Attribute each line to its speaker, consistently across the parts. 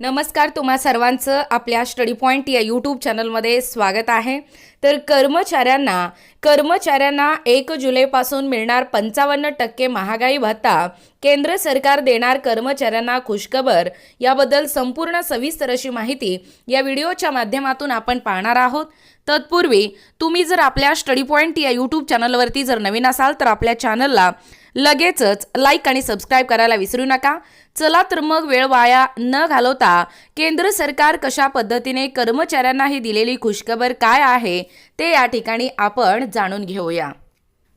Speaker 1: नमस्कार तुम्हा सर्वांचं आपल्या स्टडी पॉईंट या यूट्यूब चॅनलमध्ये स्वागत आहे. तर कर्मचाऱ्यांना कर्मचाऱ्यांना एक जुलैपासून मिळणार पंचावन्न टक्के महागाई भत्ता केंद्र सरकार देणार कर्मचाऱ्यांना खुशखबर याबद्दल संपूर्ण सविस्तर अशी माहिती या व्हिडिओच्या माध्यमातून आपण पाहणार आहोत. तत्पूर्वी तुम्ही जर आपल्या स्टडी पॉईंट या यूट्यूब चॅनलवरती जर नवीन असाल तर आपल्या चॅनलला लगेचच लाईक आणि सबस्क्राईब करायला विसरू नका. चला तर मग वेळ वाया न घालवता केंद्र सरकार कशा पद्धतीने कर्मचाऱ्यांना ही दिलेली खुशखबर काय आहे ते या ठिकाणी आपण जाणून घेऊया.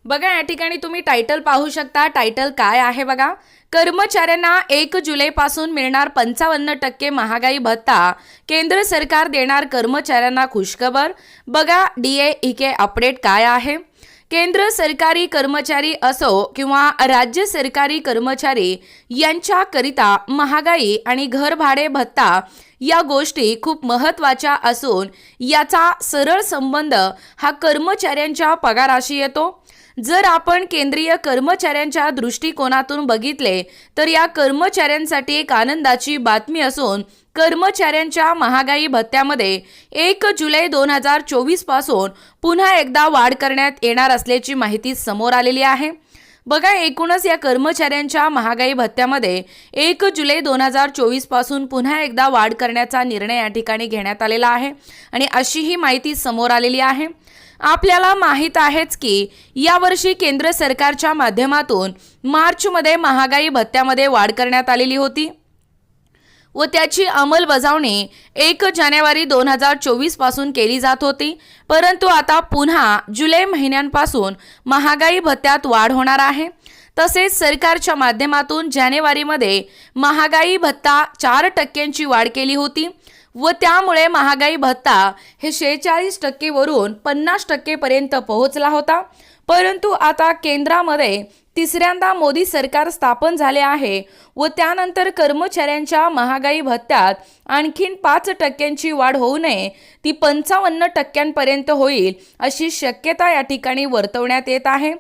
Speaker 1: बघा या ठिकाणी तुम्ही टायटल पाहू शकता. टायटल काय आहे बघा? कर्मचाऱ्यांना एक जुलैपासून मिळणार पंचावन्न टक्के महागाई भत्ता केंद्र सरकार देणार कर्मचाऱ्यांना खुशखबर. बघा डी ए इके अपडेट काय आहे? केंद्र सरकारी कर्मचारी असो किंवा राज्य सरकारी कर्मचारी यांच्याकरिता महागाई आणि घर भाडे भत्ता या गोष्टी खूप महत्त्वाच्या असून याचा सरळ संबंध हा कर्मचाऱ्यांच्या पगाराशी येतो. जर आपण केंद्रीय कर्मचाऱ्यांच्या दृष्टिकोनातून बघितले तर या कर्मचाऱ्यांसाठी एक आनंदाची बातमी असून कर्मचाऱ्यांच्या महागाई भत्त्यामध्ये एक जुलै दोन हजार चोवीसपासून पुन्हा एकदा वाढ करण्यात येणार असल्याची माहिती समोर आलेली आहे. बघा एकूणच या कर्मचाऱ्यांच्या महागाई भत्त्यामध्ये एक जुलै दोन हजार चोवीसपासून पुन्हा एकदा वाढ करण्याचा निर्णय या ठिकाणी घेण्यात आलेला आहे. आणि अशी ही माहिती समोर आलेली आहे. आपल्याला माहीत आहेच की यावर्षी केंद्र सरकारच्या माध्यमातून मार्चमध्ये महागाई भत्त्यामध्ये वाढ करण्यात आलेली होती. व त्याची अंमलबजावणी एक जानेवारी दोन हजार चोवीसपासून केली जात होती. परंतु आता पुन्हा जुलै महिन्यांपासून महागाई भत्त्यात वाढ होणार आहे. तसेच सरकारच्या माध्यमातून जानेवारीमध्ये महागाई भत्ता चार टक्क्यांची वाढ केली होती. व त्यामुळे महागाई भत्ता हे शेहेचाळीस टक्केवरून पन्नास टक्केपर्यंत पोहोचला होता. परंतु आता केंद्रामध्ये तिसऱ्यांदा मोदी सरकार स्थापन झाले आहे व त्यानंतर कर्मचाऱ्यांच्या महागाई भत्त्यात आणखीन पाच टक्क्यांची वाढ होऊ नये ती पंचावन्न टक्क्यांपर्यंत होईल अशी शक्यता या ठिकाणी वर्तवण्यात येत आहे.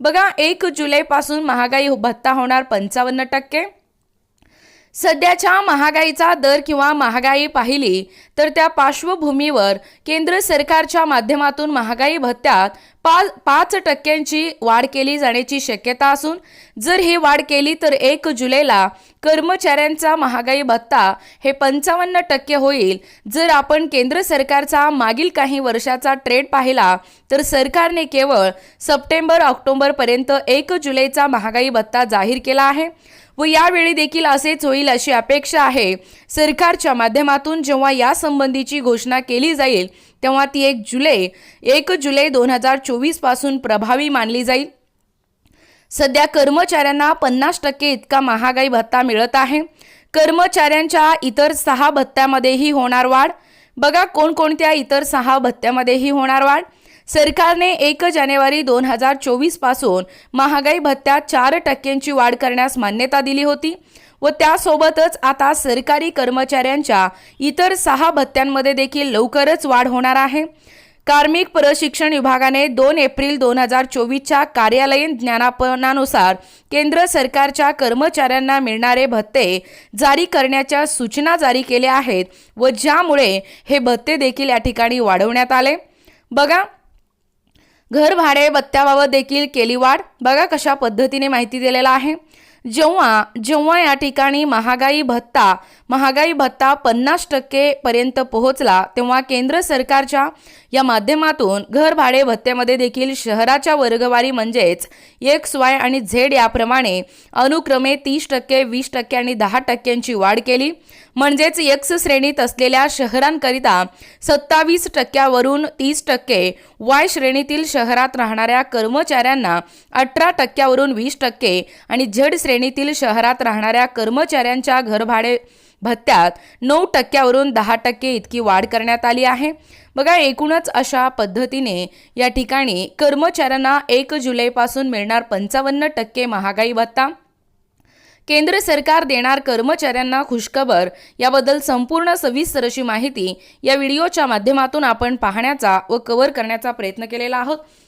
Speaker 1: बघा एक जुलैपासून महागाई भत्ता होणार पंचावन्न टक्के. सध्याच्या महागाईचा दर किंवा महागाई पाहिली तर त्या पार्श्वभूमीवर केंद्र सरकारच्या माध्यमातून महागाई भत्त्यात पाच पाच टक्क्यांची वाढ केली जाण्याची शक्यता असून जर ही वाढ केली तर एक जुलैला कर्मचाऱ्यांचा महागाई भत्ता हे पंचावन्न टक्के होईल. जर आपण केंद्र सरकारचा मागील काही वर्षाचा ट्रेड पाहिला तर सरकारने केवळ सप्टेंबर ऑक्टोबरपर्यंत एक जुलैचा महागाई भत्ता जाहीर केला आहे व यावेळी देखील असेच होईल अशी अपेक्षा आहे. सरकारच्या माध्यमातून जेव्हा यासंबंधीची घोषणा केली जाईल तेव्हा ती एक जुलै एक जुलै दोन हजार चोवीसपासून प्रभावी मानली जाईल. सध्या कर्मचाऱ्यांना पन्नास टक्के इतका महागाई भत्ता मिळत आहे. कर्मचाऱ्यांच्या इतर सहा भत्त्यामध्येही होणार वाढ. बघा कोणकोणत्या इतर सहा भत्त्यामध्येही होणार वाढ. सरकारने एक जानेवारी दोन हजार चोवीसपासून महागाई भत्त्यात चार टक्क्यांची वाढ करण्यास मान्यता दिली होती. व त्यासोबतच आता सरकारी कर्मचाऱ्यांच्या इतर सहा भत्त्यांमध्ये देखील लवकरच वाढ होणार आहे. कार्मिक प्रशिक्षण विभागाने दोन एप्रिल दोन हजार चोवीसच्या कार्यालयीन ज्ञानापनानुसार केंद्र सरकारच्या कर्मचाऱ्यांना मिळणारे भत्ते जारी करण्याच्या सूचना जारी केल्या आहेत व ज्यामुळे हे भत्ते देखील या ठिकाणी वाढवण्यात आले. बघा घर भाडे भत्त्याबाबत देखील केली वाढ. बघा कशा पद्धतीने माहिती दिलेला आहे. जेव्हा जेव्हा या ठिकाणी महागाई भत्ता महागाई भत्ता पन्नास टक्केपर्यंत पोहोचला तेव्हा केंद्र सरकारच्या या माध्यमातून घर भाडे भत्त्यामध्ये देखील शहराच्या वर्गवारी म्हणजेच एक्स वाय आणि झेड याप्रमाणे अनुक्रमे तीस टक्के वीस टक्के आणि दहा टक्क्यांची वाढ केली. म्हणजेच एक्स श्रेणीत असलेल्या शहरांकरिता सत्तावीस टक्क्यावरून तीस टक्के वाय श्रेणीतील शहरात राहणाऱ्या कर्मचाऱ्यांना अठरा टक्क्यावरून वीस टक्के आणि झेड श्रेणीतील शहरात राहणाऱ्या कर्मचाऱ्यांच्या घरभाडे भत्त्यात नऊ टक्क्यावरून दहा टक्के इतकी वाढ करण्यात आली आहे. बघा एकूणच अशा पद्धतीने या ठिकाणी कर्मचाऱ्यांना एक जुलैपासून मिळणार पंचावन्न टक्के महागाई भत्ता केंद्र सरकार देणार कर्मचाऱ्यांना खुशखबर. याबद्दल संपूर्ण सविस्तर अशी माहिती या व्हिडिओच्या माध्यमातून आपण पाहण्याचा व कव्हर करण्याचा प्रयत्न केलेला आहोत.